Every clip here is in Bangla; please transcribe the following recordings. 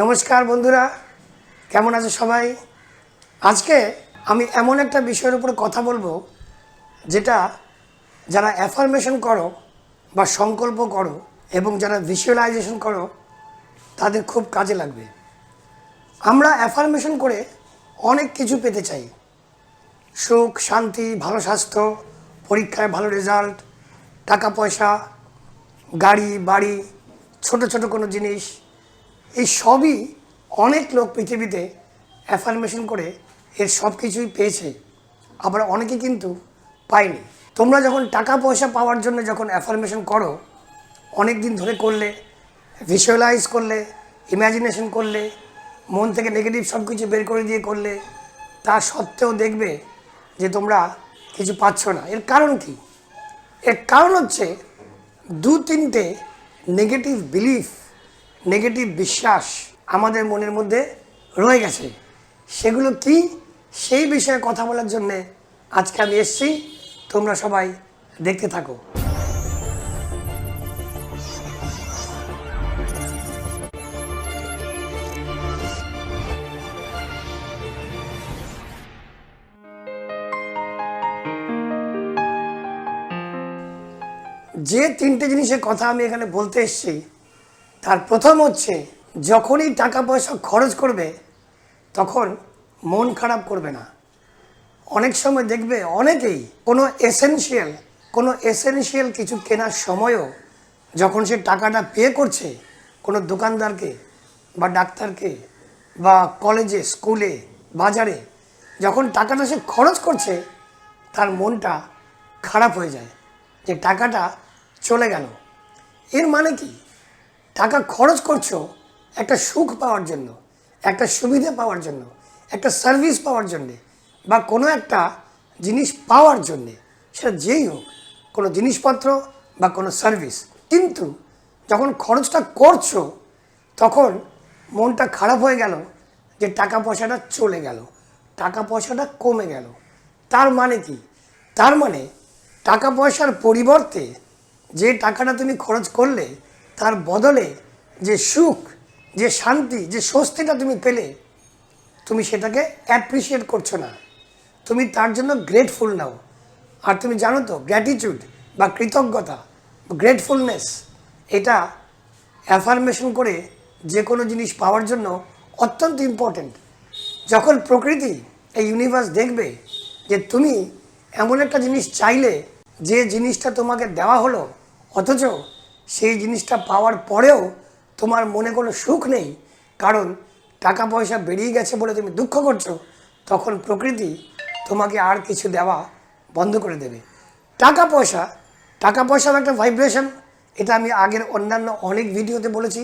নমস্কার বন্ধুরা, কেমন আছে সবাই? আজকে আমি এমন একটা বিষয়ের উপর কথা বলব, যেটা যারা অ্যাফার্মেশন করো বা সংকল্প করো এবং যারা ভিজুয়ালাইজেশন করো, তাদের খুব কাজে লাগবে। আমরা অ্যাফার্মেশন করে অনেক কিছু পেতে চাই। সুখ, শান্তি, ভালো স্বাস্থ্য, পরীক্ষায় ভালো রেজাল্ট টাকা পয়সা গাড়ি, বাড়ি, ছোট ছোট কোনো জিনিস এই সবই অনেক লোক পৃথিবীতে অ্যাফার্মেশন করে এর সব কিছুই পেয়েছে। আবার অনেকে কিন্তু পায়নি। তোমরা যখন টাকা পয়সা পাওয়ার জন্য যখন অ্যাফার্মেশন করো, অনেক দিন ধরে করলে ভিজুয়ালাইজ করলে ইমাজিনেশন করলে, মন থেকে নেগেটিভ সব কিছু বের করে দিয়ে করলে, তা সত্ত্বেও দেখবে যে তোমরা কিছু পাচ্ছ না। এর কারণ কি? এর কারণ হচ্ছে দু তিনটে নেগেটিভ বিলিফ নেগেটিভ বিশ্বাস আমাদের মনের মধ্যে রয়ে গেছে। সেগুলো কি? সেই বিষয়ে কথা বলার জন্যে আজকে আমি এসেছি। তোমরা সবাই দেখতে থাকো। যে তিনটে জিনিসের কথা আমি এখানে বলতে এসেছি তার প্রথম হচ্ছে, যখনই টাকা পয়সা খরচ করবে, তখন মন খারাপ করবে না। অনেক সময় দেখবে অনেকেই কোনো এসেনশিয়াল কোনো এসেনশিয়াল কিছু কেনার সময়ও যখন সে টাকাটা পে করছে, কোনো দোকানদারকে বা ডাক্তারকে বা কলেজে স্কুলে বাজারে, যখন টাকাটা সে খরচ করছে, তার মনটা খারাপ হয়ে যায় যে টাকাটা চলে গেল। এর মানে কি? টাকা খরচ করছ একটা সুখ পাওয়ার জন্য, একটা সুবিধা পাওয়ার জন্য, একটা সার্ভিস পাওয়ার জন্যে বা কোনো একটা জিনিস পাওয়ার জন্যে, সেটা যেই হোক, কোনো জিনিসপত্র বা কোনো সার্ভিস কিন্তু যখন খরচটা করছ, তখন মনটা খারাপ হয়ে গেল যে টাকা পয়সাটা চলে গেল, টাকা পয়সাটা কমে গেল। তার মানে কি? তার মানে টাকা পয়সার পরিবর্তে যে টাকাটা তুমি খরচ করলে তার বদলে যে সুখ, যে শান্তি, যে স্বস্তিটা তুমি পেলে, তুমি সেটাকে অ্যাপ্রিসিয়েট করছ না। তুমি তার জন্য গ্রেটফুল নাও। আর তুমি জানো তো গ্র্যাটিটিউড বা কৃতজ্ঞতা গ্রেটফুলনেস এটা অ্যাফার্মেশন করে যে কোনো জিনিস পাওয়ার জন্য অত্যন্ত ইম্পর্ট্যান্ট যখন প্রকৃতি এই ইউনিভার্স দেখবে যে তুমি এমন একটা জিনিস চাইলে, যে জিনিসটা তোমাকে দেওয়া হলো, অথচ সেই জিনিসটা পাওয়ার পরেও তোমার মনে কোনো সুখ নেই। কারণ টাকা পয়সা বেরিয়ে গেছে বলে তুমি দুঃখ করছ, তখন প্রকৃতি তোমাকে আর কিছু দেওয়া বন্ধ করে দেবে। টাকা পয়সা টাকা পয়সাও একটা ভাইব্রেশন এটা আমি আগের অন্যান্য অনেক ভিডিওতে বলেছি।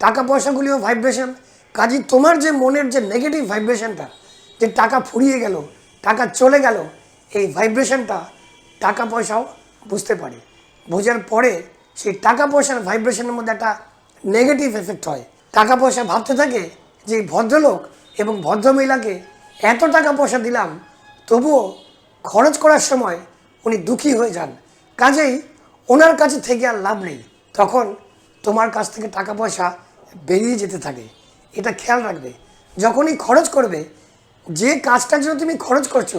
টাকা পয়সাগুলিও ভাইব্রেশন কাজে তোমার যে মনের যে নেগেটিভ ভাইব্রেশনটা যে টাকা ফুরিয়ে গেল, টাকা চলে গেল, এই ভাইব্রেশনটা টাকা পয়সাও বুঝতে পারে। বোঝার পরে সেই টাকা পয়সার ভাইব্রেশনের মধ্যে একটা নেগেটিভ এফেক্ট হয়। টাকা পয়সা ভাবতে থাকে যে ভদ্রলোক এবং ভদ্রমহিলাকে এত টাকা পয়সা দিলাম, তবুও খরচ করার সময় উনি দুঃখী হয়ে যান। কাজেই ওনার কাছে থেকে আর লাভ নেই। তখন তোমার কাছ থেকে টাকা পয়সা বেরিয়ে যেতে থাকে। এটা খেয়াল রাখবে। যখনই খরচ করবে, যে কাজটার জন্য তুমি খরচ করছ,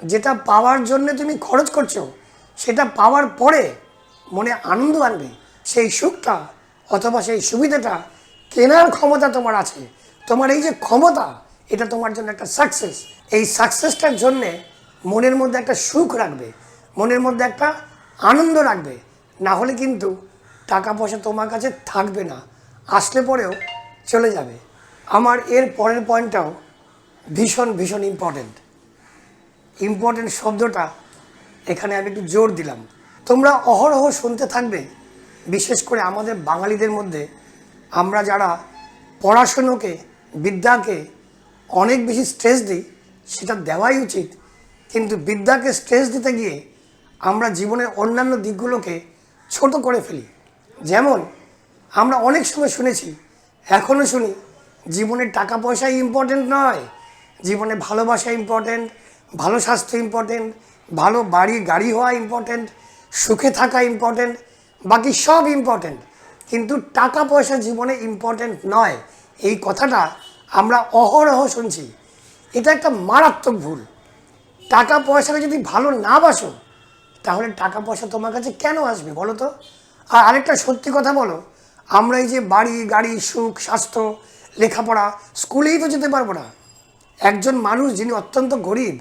যেটা পাওয়ার জন্য তুমি খরচ করছ, সেটা পাওয়ার পরে মনে আনন্দ আনবে, সেই সুখটা অথবা সেই সুবিধাটা কেনার ক্ষমতা তোমার আছে। তোমার এই যে ক্ষমতা, এটা তোমার জন্য একটা সাকসেস এই সাকসেসটার জন্যে মনের মধ্যে একটা সুখ রাখবে, মনের মধ্যে একটা আনন্দ রাখবে। না হলে কিন্তু টাকা পয়সা তোমার কাছে থাকবে না, আসলে পরেও চলে যাবে। আমার এর পরের পয়েন্টটাও ভীষণ ভীষণ ইম্পর্ট্যান্ট ইম্পর্ট্যান্ট শব্দটা এখানে আমি একটু জোর দিলাম। তোমরা অহরহ শুনতে থাকবে। বিশেষ করে আমাদের বাঙালিদের মধ্যে আমরা যারা পড়াশুনোকে, বিদ্যাকে অনেক বেশি স্ট্রেস দিই, সেটা দেওয়াই উচিত। কিন্তু বিদ্যাকে স্ট্রেস দিতে গিয়ে আমরা জীবনের অন্যান্য দিকগুলোকে ছোট করে ফেলি। যেমন, আমরা অনেক সময় শুনেছি এখনও শুনি, জীবনে টাকা পয়সাই ইম্পর্টেন্ট নয়, জীবনে ভালোবাসা ইম্পর্টেন্ট ভালো স্বাস্থ্য ইম্পর্টেন্ট ভালো বাড়ি, গাড়ি হওয়া ইম্পর্টেন্ট সুখে থাকা ইম্পর্টেন্ট বাকি সব ইম্পর্টেন্ট কিন্তু টাকা পয়সা জীবনে ইম্পর্টেন্ট নয়। এই কথাটা আমরা অহরহ শুনছি। এটা একটা মারাত্মক ভুল। টাকা পয়সাকে যদি ভালো না বাসো, তাহলে টাকা পয়সা তোমার কাছে কেন আসবে বলো তো? আর আরেকটা সত্যি কথা বলো। আমরা এই যে বাড়ি, গাড়ি, সুখ, স্বাস্থ্য, লেখাপড়া, স্কুলেই তো যেতে পারব না। একজন মানুষ যিনি অত্যন্ত গরিব,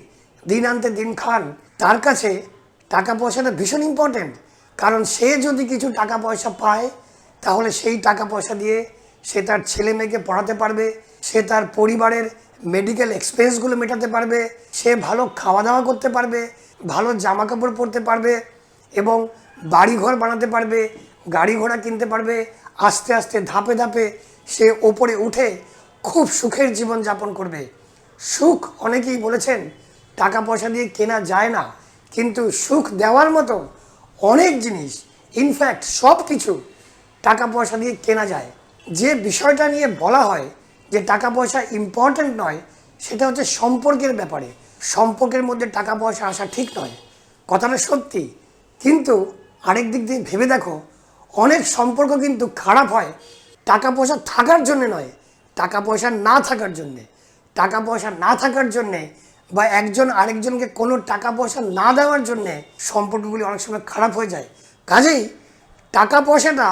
দিন আনতে দিন খান, তার কাছে টাকা পয়সাটা ভীষণ ইম্পর্টেন্ট কারণ সে যদি কিছু টাকা পয়সা পায়, তাহলে সেই টাকা পয়সা দিয়ে সে তার ছেলে মেয়েকে পড়াতে পারবে, সে তার পরিবারের মেডিকেল এক্সপেন্সগুলো মেটাতে পারবে, সে ভালো খাওয়া দাওয়া করতে পারবে, ভালো জামা কাপড় পরতে পারবে এবং বাড়িঘর বানাতে পারবে, গাড়ি ঘোড়া কিনতে পারবে, আস্তে আস্তে ধাপে ধাপে সে ওপরে উঠে খুব সুখের জীবন যাপন করবে। সুখ অনেকেই বলেছেন, টাকা পয়সা দিয়ে কেনা যায় না। কিন্তু সুখ দেওয়ার মতো অনেক জিনিস ইনফ্যাক্ট সব কিছু টাকা পয়সা দিয়ে কেনা যায়। যে বিষয়টা নিয়ে বলা হয় যে টাকা পয়সা ইম্পর্ট্যান্ট নয়, সেটা হচ্ছে সম্পর্কের ব্যাপারে। সম্পর্কের মধ্যে টাকা পয়সা আসা ঠিক নয়। কথাটা সত্যি। কিন্তু আরেক দিক দিয়ে ভেবে দেখো, অনেক সম্পর্ক কিন্তু খারাপ হয় টাকা পয়সা থাকার জন্য নয় টাকা পয়সা না থাকার জন্যে। টাকা পয়সা না থাকার জন্যে বা একজন আরেকজনকে কোনো টাকা পয়সা না দেওয়ার জন্যে সম্পর্কগুলি অনেক সময় খারাপ হয়ে যায়। কাজেই টাকা পয়সাটা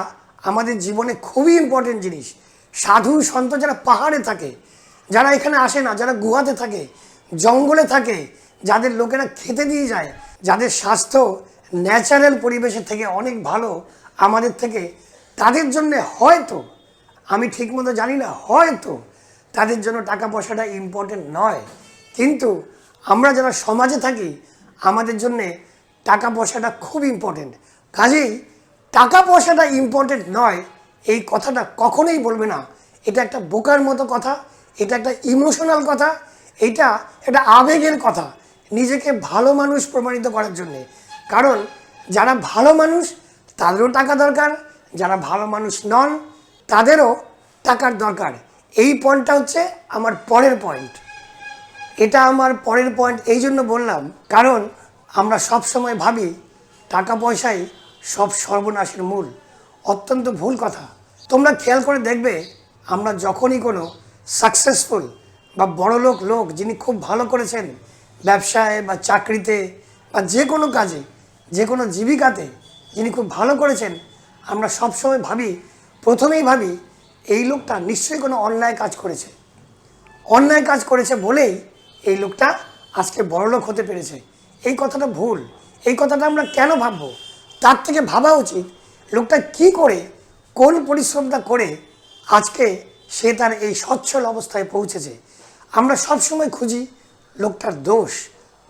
আমাদের জীবনে খুবই ইম্পর্টেন্ট জিনিস। সাধু সন্ত যারা পাহাড়ে থাকে, যারা এখানে আসে না, যারা গুহাতে থাকে, জঙ্গলে থাকে, যাদের লোকেরা খেতে দিয়ে যায়, যাদের স্বাস্থ্য ন্যাচারাল পরিবেশের থেকে অনেক ভালো আমাদের থেকে, তাদের জন্য হয়তো, আমি ঠিকমতো জানি না, হয়তো তাদের জন্য টাকা পয়সাটা ইম্পর্টেন্ট নয়। কিন্তু আমরা যারা সমাজে থাকি, আমাদের জন্যে টাকা পয়সাটা খুব ইম্পর্টেন্ট কাজেই টাকা পয়সাটা ইম্পর্টেন্ট নয়, এই কথাটা কখনোই বলবে না। এটা একটা বোকার মতো কথা, এটা একটা ইমোশনাল কথা, এটা একটা আবেগের কথা। নিজেকে ভালো মানুষ প্রমাণিত করার জন্যে। কারণ যারা ভালো মানুষ, তাদেরও টাকা দরকার, যারা ভালো মানুষ নন, তাদেরও টাকার দরকার। এই পয়েন্টটা হচ্ছে আমার পরের পয়েন্ট এটা আমার পরের পয়েন্ট এই জন্য বললাম, কারণ আমরা সব সময় ভাবি টাকা পয়সাই সব সর্বনাশের মূল। অত্যন্ত ভুল কথা। তোমরা খেয়াল করে দেখবে, আমরা যখনই কোনো সাকসেসফুল বা বড়লোক লোক যিনি খুব ভালো করেছেন, ব্যবসায় বা চাকরিতে বা যে কোনো কাজে, যে কোনো জীবিকাতে যিনি খুব ভালো করেছেন, আমরা সবসময় ভাবি, প্রথমেই ভাবি, এই লোকটা নিশ্চয়ই কোনো অন্যায় কাজ করেছে। অন্যায় কাজ করেছে বলেই এই লোকটা আজকে বড়লোক হতে পেরেছে। এই কথাটা ভুল। এই কথাটা আমরা কেন ভাববো? তার থেকে ভাবা উচিত লোকটা কি করে, কোন পরিশ্রমটা করে আজকে সে তার এই সচ্ছল অবস্থায় পৌঁছেছে। আমরা সবসময় খুঁজি লোকটার দোষ,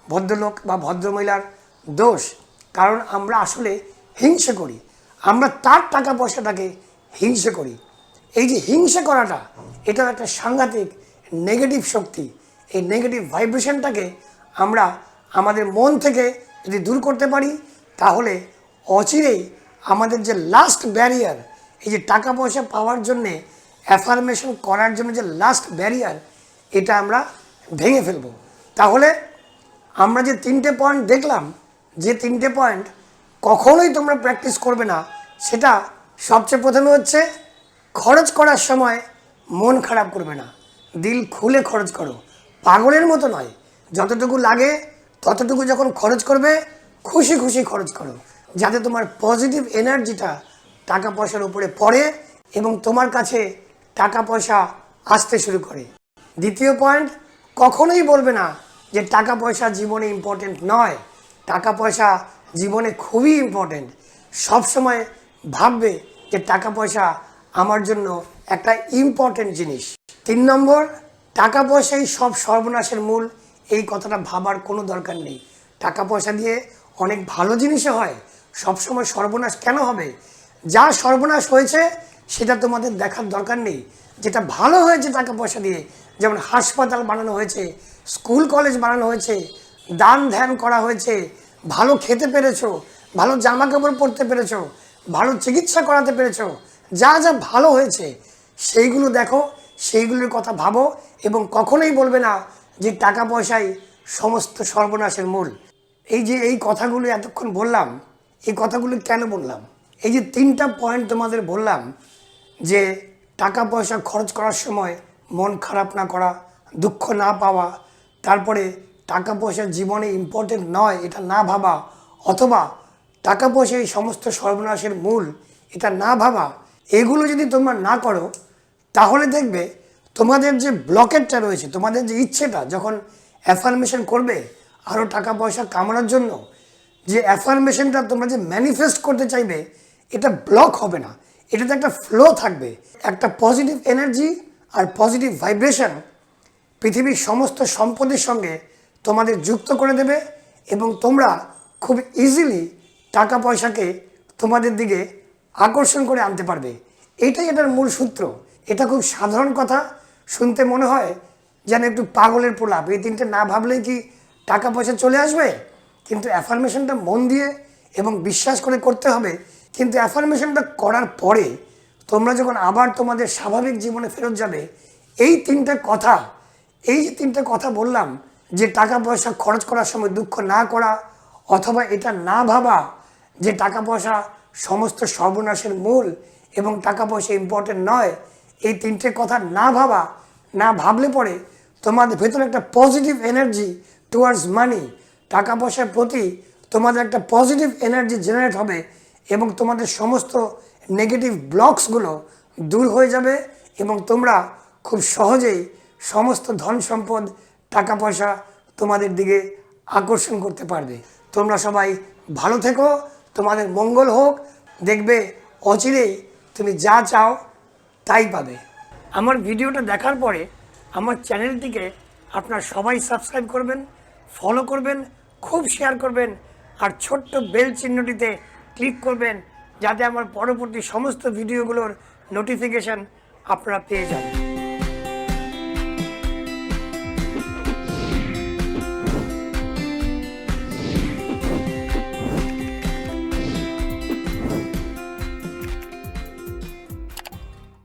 ভদ্রলোক বা ভদ্রমহিলার দোষ, কারণ আমরা আসলে হিংসে করি। আমরা তার টাকা পয়সাটাকে হিংসে করি। এই যে হিংসে করাটা এটা একটা সাংঘাতিক নেগেটিভ শক্তি। এই নেগেটিভ ভাইব্রেশনটাকে আমরা আমাদের মন থেকে যদি দূর করতে পারি, তাহলে অচিরেই আমাদের যে লাস্ট ব্যারিয়ার এই যে টাকা পয়সা পাওয়ার জন্যে অ্যাফার্মেশন করার জন্য যে লাস্ট ব্যারিয়ার এটা আমরা ভেঙে ফেলব। তাহলে আমরা যে তিনটে পয়েন্ট দেখলাম, যে তিনটে পয়েন্ট কখনোই তোমরা প্র্যাকটিস করবে না। সেটা সবচেয়ে প্রথমে হচ্ছে, খরচ করার সময় মন খারাপ করবে না। দিল খুলে খরচ করো। পাগলের মতো নয়। যতটুকু লাগে, ততটুকু যখন খরচ করবে, খুশি খুশি খরচ করো। যাতে তোমার পজিটিভ এনার্জিটা টাকা পয়সার উপরে পড়ে এবং তোমার কাছে টাকা পয়সা আসতে শুরু করে। দ্বিতীয় পয়েন্ট কখনোই বলবে না যে টাকা পয়সা জীবনে ইম্পর্টেন্ট নয়। টাকা পয়সা জীবনে খুবই ইম্পর্টেন্ট সবসময় ভাববে যে টাকা পয়সা আমার জন্য একটা ইম্পর্টেন্ট জিনিস। তিন নম্বর টাকা পয়সাই সব সর্বনাশের মূল। এই কথাটা ভাবার কোনো দরকার নেই। টাকা পয়সা দিয়ে অনেক ভালো জিনিসও হয়। সবসময় সর্বনাশ কেন হবে? যা সর্বনাশ হয়েছে, সেটা তোমাদের দেখার দরকার নেই। যেটা ভালো হয়েছে টাকা পয়সা দিয়ে, যেমন হাসপাতাল বানানো হয়েছে, স্কুল কলেজ বানানো হয়েছে, দান ধ্যান করা হয়েছে, ভালো খেতে পেরেছ, ভালো জামা কাপড় পরতে পেরেছ, ভালো চিকিৎসা করাতে পেরেছ, যা যা ভালো হয়েছে, সেইগুলো দেখো। সেইগুলোর কথা ভাবো এবং কখনোই বলবে না যে টাকা পয়সাই সমস্ত সর্বনাশের মূল। এই যে এই কথাগুলো এতক্ষণ বললাম, এই কথাগুলো কেন বললাম? এই যে তিনটা পয়েন্ট তোমাদের বললাম যে টাকা পয়সা খরচ করার সময় মন খারাপ না করা, দুঃখ না পাওয়া, তারপরে টাকা পয়সা জীবনে ইম্পর্টেন্ট নয় এটা না ভাবা, অথবা টাকা পয়সা এই সমস্ত সর্বনাশের মূল এটা না ভাবা, এগুলো যদি তোমরা না করো তাহলে দেখবে তোমাদের যে ব্লকেটটা রয়েছে, তোমাদের যে ইচ্ছেটা যখন অ্যাফার্মেশন করবে আরও টাকা পয়সা কামানোর জন্য, যে অ্যাফার্মেশনটা তোমরা যে ম্যানিফেস্ট করতে চাইবে, এটা ব্লক হবে না। এটাতে একটা ফ্লো থাকবে, একটা পজিটিভ এনার্জি আর পজিটিভ ভাইব্রেশন পৃথিবীর সমস্ত সম্পদের সঙ্গে তোমাদের যুক্ত করে দেবে এবং তোমরা খুব ইজিলি টাকা পয়সাকে তোমাদের দিকে আকর্ষণ করে আনতে পারবে। এটাই এটার মূল সূত্র। এটা খুব সাধারণ কথা। শুনতে মনে হয় যেন একটু পাগলের প্রলাপ। এই তিনটে না ভাবলেই কি টাকা পয়সা চলে আসবে? কিন্তু অ্যাফার্মেশনটা মন দিয়ে এবং বিশ্বাস করে করতে হবে। কিন্তু অ্যাফার্মেশনটা করার পরে তোমরা যখন আবার তোমাদের স্বাভাবিক জীবনে ফেরত যাবে, এই তিনটে কথা, এই যে তিনটে কথা বললাম যে টাকা পয়সা খরচ করার সময় দুঃখ না করা অথবা এটা না ভাবা যে টাকা পয়সা সমস্ত সর্বনাশের মূল এবং টাকা পয়সা ইম্পর্টেন্ট নয় এই তিনটে কথা না ভাবা, না ভাবলে পরে তোমাদের ভেতরে একটা পজিটিভ এনার্জি টুয়ার্ডস মানি টাকা পয়সার প্রতি তোমাদের একটা পজিটিভ এনার্জি জেনারেট হবে এবং তোমাদের সমস্ত নেগেটিভ ব্লকসগুলো দূর হয়ে যাবে এবং তোমরা খুব সহজেই সমস্ত ধন সম্পদ, টাকা পয়সা তোমাদের দিকে আকর্ষণ করতে পারবে। তোমরা সবাই ভালো থেকো, তোমাদের মঙ্গল হোক, দেখবে অচিরেই তুমি যা চাও তাই পাবে আমার ভিডিওটা দেখার পরে আমার চ্যানেলটিকে আপনার সবাই সাবস্ক্রাইব করবেন, ফলো করবেন, খুব শেয়ার করবেন, আর ছোট্ট বেল চিহ্নটিতে ক্লিক করবেন যাতে আমার পরবর্তী সমস্ত ভিডিওগুলোর নোটিফিকেশান আপনারা পেয়ে যান